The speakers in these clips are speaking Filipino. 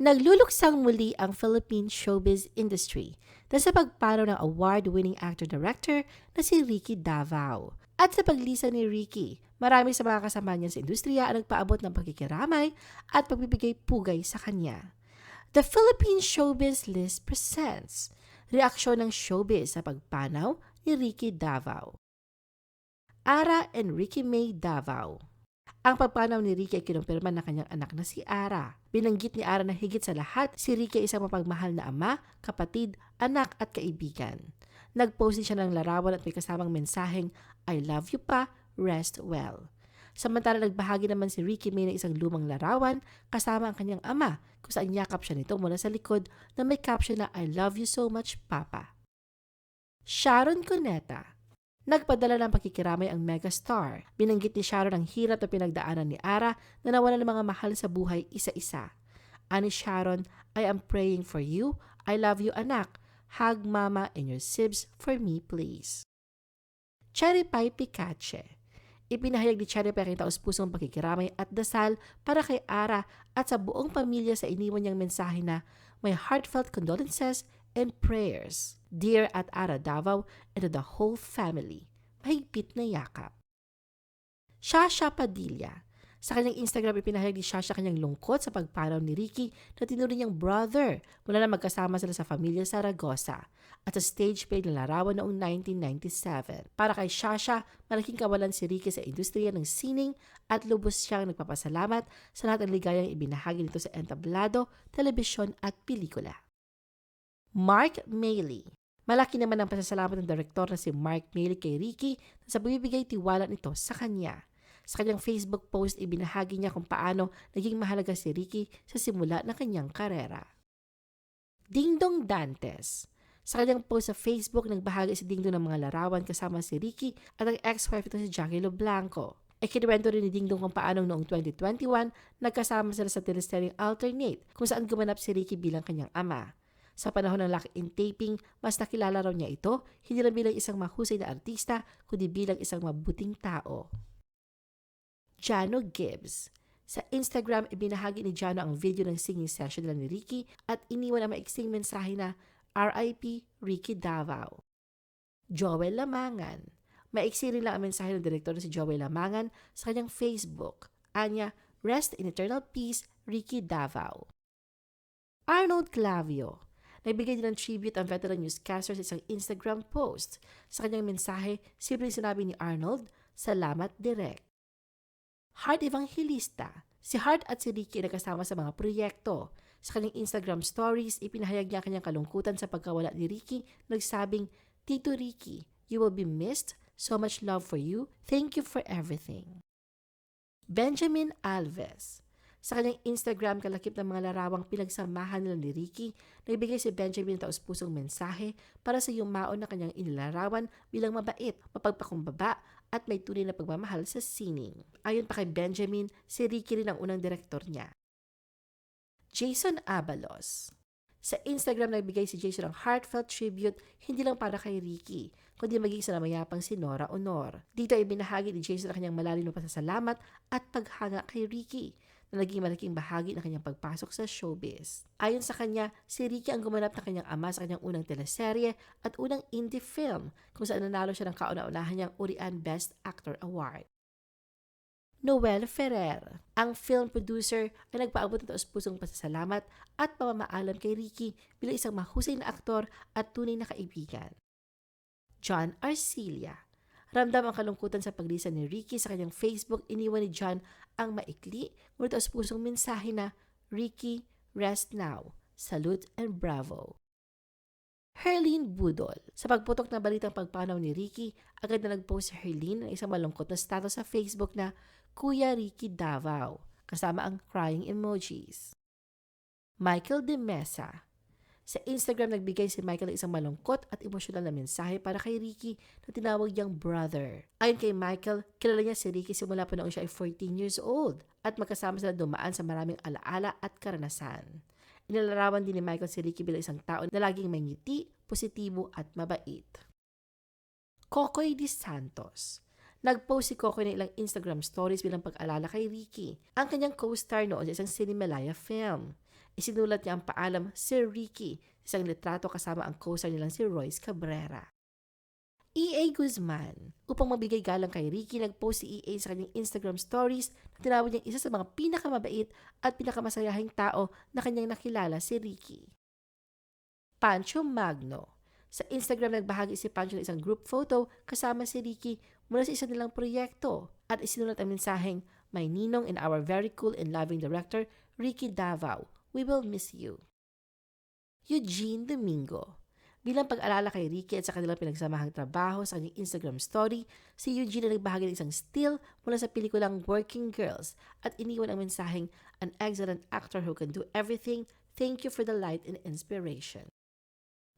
Nagluluksang muli ang Philippine showbiz industry dahil sa pagpanaw ng award-winning actor-director na si Ricky Davao. At sa paglisa ni Ricky, marami sa mga kasama niya sa industriya ang nagpaabot ng pagkikiramay at pagbibigay pugay sa kanya. The Philippine Showbiz List presents reaksyon ng showbiz sa pagpanaw ni Ricky Davao. Ara and Ricky May Davao ang pagpanaw ni Ricky ay kinumpirma ng kanyang anak na si Ara. Binanggit ni Ara na higit sa lahat, si Ricky ay isang mapagmahal na ama, kapatid, anak at kaibigan. Nag-post din siya ng larawan at may kasamang mensaheng, I love you pa, rest well. Samantala nagbahagi naman si Ricky May ng isang lumang larawan kasama ang kanyang ama kung saan yakap siya nito mula sa likod na may caption na I love you so much, Papa. Sharon Cuneta Nagpadala ng pakikiramay ang megastar. Binanggit ni Sharon ang hirap na pinagdaanan ni Ara na nawala ng mga mahal sa buhay isa-isa. Ani Sharon, I am praying for you. I love you anak. Hug mama and your sibs for me please. Cherry Pie Picache Ipinahayag ni Cherry Pie ang taus-pusong pakikiramay at dasal para kay Ara at sa buong pamilya sa iniwan niyang mensahe na may heartfelt condolences and prayers. Dear at Ara Davao and the whole family, mahigpit na yakap. Shasha Padilla Sa kanyang Instagram, ipinahayag ni Shasha kanyang lungkot sa pagpanaw ni Ricky na tinuri niyang brother mula na magkasama sila sa pamilya Saragosa at sa stage play na larawan noong 1997. Para kay Shasha, malaking kawalan si Ricky sa industriya ng sining at lubos siyang nagpapasalamat sa lahat ng ligayang ibinahagi nito sa entablado, telebisyon at pelikula. Mark Maley Malaki naman ang pasasalamat ng direktor na si Mark Maley kay Ricky sa pagbibigay tiwala nito sa kanya. Sa kanyang Facebook post, ibinahagi niya kung paano naging mahalaga si Ricky sa simula ng kanyang karera. Dingdong Dantes Sa kanyang post sa Facebook, nagbahagi si Dingdong ng mga larawan kasama si Ricky at ang ex-wife nito si Jackie Lo Blanco. E kinuwento rin ni Dingdong kung paano noong 2021, nagkasama sila sa teleseryeng Alternate kung saan gumanap si Ricky bilang kanyang ama. Sa panahon ng lock-in taping, mas nakilala raw niya ito, hindi lang bilang isang mahusay na artista, kundi bilang isang mabuting tao. Jano Gibbs Sa Instagram, ibinahagi ni Jano ang video ng singing session nila ni Ricky at iniwan ang maiksing mensahe na RIP Ricky Davao. Joel Lamangan Maiksi rin lang ang mensahe ng direktor na si Joel Lamangan sa kanyang Facebook. Anya, Rest in Eternal Peace, Ricky Davao. Arnold Clavio Nagbigay din ng tribute ang veteran newscaster sa isang Instagram post. Sa kanyang mensahe, simple sinabi ni Arnold, Salamat direct. Heart Evangelista Si Hart at si Ricky nagkasama sa mga proyekto. Sa kanyang Instagram stories, ipinahayag niya kanyang kalungkutan sa pagkawala ni Ricky, nagsabing, Tito Ricky, you will be missed. So much love for you. Thank you for everything. Benjamin Alves sa kanyang Instagram kalakip ng mga larawang pinagsamahan nila ni Ricky, nagbigay si Benjamin ng taus-pusong mensahe para sa yumaon na kanyang inilarawan bilang mabait, mapagpakumbaba at may tunay na pagmamahal sa sining. Ayon pa kay Benjamin, si Ricky rin ang unang direktor niya. Jason Abalos Sa Instagram nagbigay si Jason ng heartfelt tribute hindi lang para kay Ricky, kundi maging sa namayapang si Nora Honor. Dito ay binahagi ni Jason ang kanyang malalim na pasasalamat at paghanga kay Ricky na naging malaking bahagi ng kanyang pagpasok sa showbiz. Ayon sa kanya, si Ricky ang gumanap ng kanyang ama sa kanyang unang teleserye at unang indie film kung saan nanalo siya ng kauna-unahan niyang Urian Best Actor Award. Noel Ferrer. Ang film producer ay nagpaabot ng taus-pusong pasasalamat at pamamaalam kay Ricky bilang isang mahusay na aktor at tunay na kaibigan. John Arcilia. Ramdam ang kalungkutan sa paglisan ni Ricky sa kanyang Facebook, iniwan ni John ang maikli, ngunit as pusong mensahe na, Ricky, rest now. Salute and bravo. Herlene Budol. Sa pagputok na balitang pagpanaw ni Ricky, agad na nag-post si Herlene ng isang malungkot na status sa Facebook na Kuya Ricky Davao, kasama ang crying emojis. Michael De Mesa. Sa Instagram, nagbigay si Michael ng isang malungkot at emosyonal na mensahe para kay Ricky na tinawag niyang brother. Ayon kay Michael, kilala niya si Ricky simula pa noong siya ay 14 years old at magkasama sila dumaan sa maraming alaala at karanasan. Inilarawan din ni Michael si Ricky bilang isang tao na laging may ngiti, positibo at mabait. Kokoy Di Santos Nag-post si Kokoy ng ilang Instagram stories bilang pag-alala kay Ricky, ang kanyang co-star noon sa isang Cinemalaya film. Isinulat niya ang paalam Sir Ricky sa isang litrato kasama ang co-star nilang si Royce Cabrera. EA Guzman. Upang mabigay galang kay Ricky, nag-post si EA sa kanyang Instagram stories na tinawag niyang isa sa mga pinakamabait at pinakamasayahing tao na kanyang nakilala si Ricky. Pancho Magno. Sa Instagram nagbahagi si Pancho ng isang group photo kasama si Ricky mula sa isa nilang proyekto at isinulat ang mensaheng, My Ninong and our very cool and loving director, Ricky Davao. We will miss you. Eugene Domingo. Bilang pag-alala kay Ricky at sa kanilang pinagsamahang trabaho sa kanyang Instagram story, si Eugene na nagbahagi ng isang still mula sa pelikulang Working Girls at iniwan ang mensaheng, An excellent actor who can do everything. Thank you for the light and inspiration.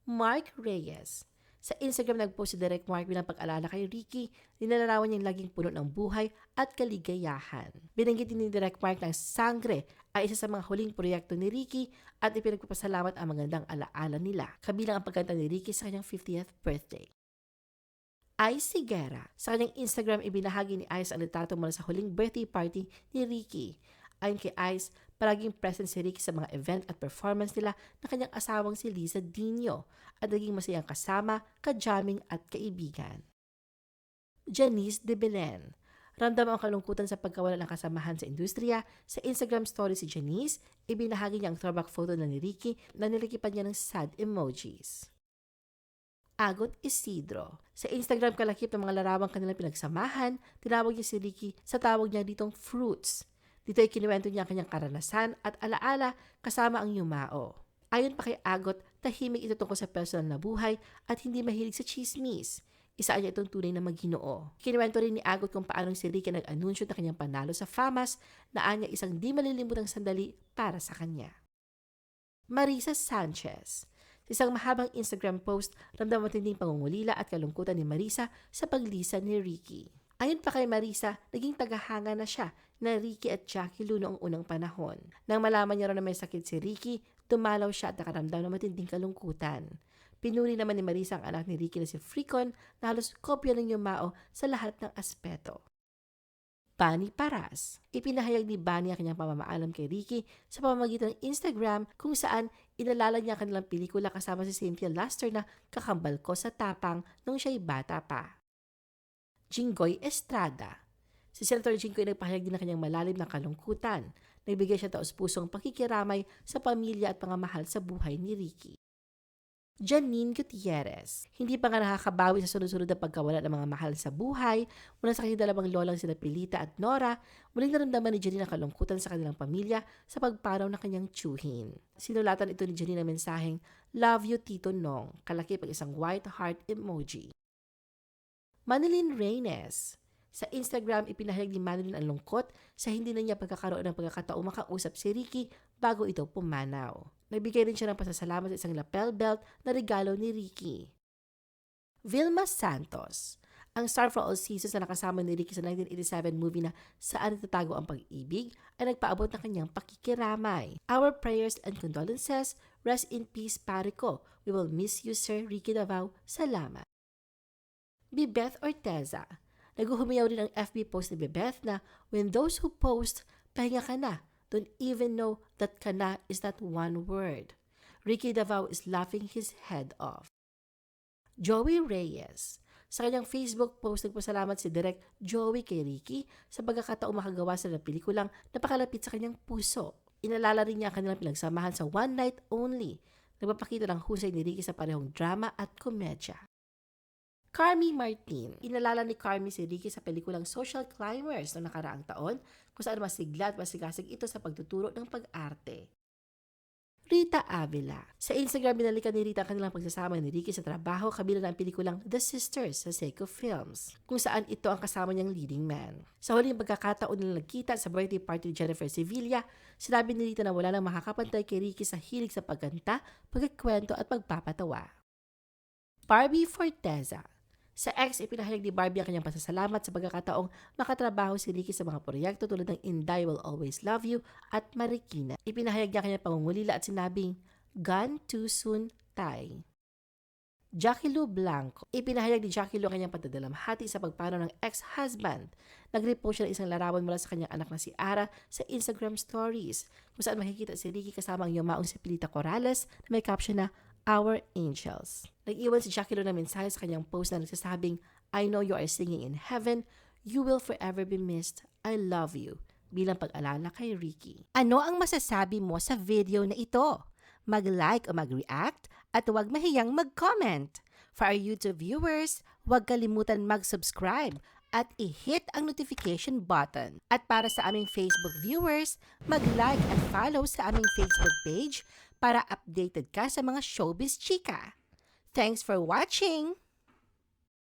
Mark Reyes. Sa Instagram nagpost si Direk Mark bilang pag-alala kay Ricky, nilalarawan niyang laging puno ng buhay at kaligayahan. Binanggit din ni Direk Mark ng Sangre ay isa sa mga huling proyekto ni Ricky at ipinagpapasalamat ang magandang alaala nila, kabilang ang pagkanta ni Ricky sa kanyang 50th birthday. Ice Sigera. Sa kanyang Instagram, ibinahagi ni Ice ang litrato mula sa huling birthday party ni Ricky. Ayon kay Ice, palaging present si Ricky sa mga event at performance nila ng kanyang asawang si Liza Dino at naging masayang kasama, ka-jamming at kaibigan. Janice de Belen. Ramdam ang kalungkutan sa pagkawala ng kasamahan sa industriya. Sa Instagram story si Janice, ibinahagi niya ang throwback photo na ni Ricky na nilikipan niya ng sad emojis. Agot Isidro. Sa Instagram kalakip ng mga larawang kanilang pinagsamahan, tinawag niya si Ricky sa tawag niya ditong fruits. Dito ay kinuwento niya ang kanyang karanasan at alaala kasama ang yumao. Ayon pa kay Agot, tahimik ito tungkol sa personal na buhay at hindi mahilig sa chismis. Isa niya itong tunay na maghinoo. Kinuwento rin ni Agot kung paano si Ricky nag-anunsyo na kanyang panalo sa FAMAS na anya isang di malilimutang sandali para sa kanya. Marisa Sanchez Sa isang mahabang Instagram post, ramdam matinding pangungulila at kalungkutan ni Marisa sa paglisa ni Ricky. Ayon pa kay Marisa, naging tagahanga na siya na Ricky at Jackie Lu noong unang panahon. Nang malaman niya raw na may sakit si Ricky, dumalaw siya at nakaramdam ng matinding kalungkutan. Pinuri naman ni Marisa ang anak ni Ricky na si Fricon na halos kopya ng yumao sa lahat ng aspeto. Bani Paras. Ipinahayag ni Bani ang kanyang pamamaalam kay Ricky sa pamamagitan ng Instagram kung saan inalala niya ang kanilang pelikula kasama si Cynthia Luster na kakambal ko sa tapang nung siya'y bata pa. Jinggoy Estrada. Si Senator Jinggoy nagpahayag din ng kanyang malalim na kalungkutan. Nagbigay siya taos-pusong pakikiramay sa pamilya at pangamahal sa buhay ni Ricky. Janine Gutierrez. Hindi pa nga nakakabawi sa sunod-sunod na pagkawala ng mga mahal sa buhay mula sa kanyang dalawang lolang sina Pilita at Nora, muling naramdaman ni Janine ang kalungkutan sa kanilang pamilya sa pagparaw ng kanyang tsuhin. Sinulatan ito ni Janine ang mensaheng, Love you Tito Nong, kalakip ang isang white heart emoji. Manilyn Reynes. Sa Instagram, ipinahayag ni Manilyn ang lungkot sa hindi na niya pagkakaroon ng pagkakataong makausap si Ricky bago ito pumanaw. Nagbigay rin siya ng pasasalamat sa isang lapel belt na regalo ni Ricky. Vilma Santos. Ang star for all seasons na nakasama ni Ricky sa 1987 movie na Saan Nagtatago ang Pag-ibig ay nagpaabot ng kanyang pakikiramay. Our prayers and condolences, rest in peace pare ko. We will miss you Sir Ricky Davao. Salamat. Bibeth Orteza. Naguhumiyaw rin ang FB post ni Bebeth na when those who post, pahinga ka na, don't even know that kana is that one word. Ricky Davao is laughing his head off. Joey Reyes. Sa kanyang Facebook post, nagpasalamat si Direk Joey kay Ricky sa pagkakataong makagawa sa ng pelikulang napakalapit sa kanyang puso. Inalala rin niya ang kanilang pinagsamahan sa One Night Only. Nagpapakita ng husay ni Ricky sa parehong drama at komedya. Carmi Martin. Inalala ni Carmi si Ricky sa pelikulang Social Climbers noong nakaraang taon kung saan masigla at masigasig ito sa pagtuturo ng pag-arte. Rita Avila. Sa Instagram, binalikan ni Rita ang kanilang pagsasama ni Ricky sa trabaho kabilang ng pelikulang The Sisters sa Seiko Films, kung saan ito ang kasama niyang leading man. Sa huling pagkakataon na nagkita sa birthday party ni Jennifer Sevilla, sinabi ni Rita na wala nang makakapantay kay Ricky sa hilig sa pagkanta, pagkikwento at pagpapatawa. Barbie Forteza sa X, ipinahayag ni Barbie ang kanyang pasasalamat sa pagkakataong makatrabaho si Ricky sa mga proyekto tulad ng Inday Will Always Love You at Marikina. Ipinahayag niya ang kanyang pangungulila at sinabing, Gone too soon, Tay. Jackie Lou Blanco. Ipinahayag ni Jackie Lou ang kanyang pagdadalamhati sa pagpanaw ng ex-husband. Nag-repost siya ng isang larawan mula sa kanyang anak na si Ara sa Instagram stories kung saan makikita si Ricky kasama ang yumaong si Pilita Corrales na may caption na Our Angels. Nag-iwan si Jackie Lou ng mensahe sa kanyang post na nagsasabing I know you are singing in heaven. You will forever be missed. I love you. Bilang pag-alala kay Ricky. Ano ang masasabi mo sa video na ito? Mag-like o mag-react at huwag mahiyang mag-comment. For our YouTube viewers, huwag kalimutan mag-subscribe at i-hit ang notification button. At para sa aming Facebook viewers, mag-like at follow sa aming Facebook page para updated ka sa mga showbiz chika. Thanks for watching!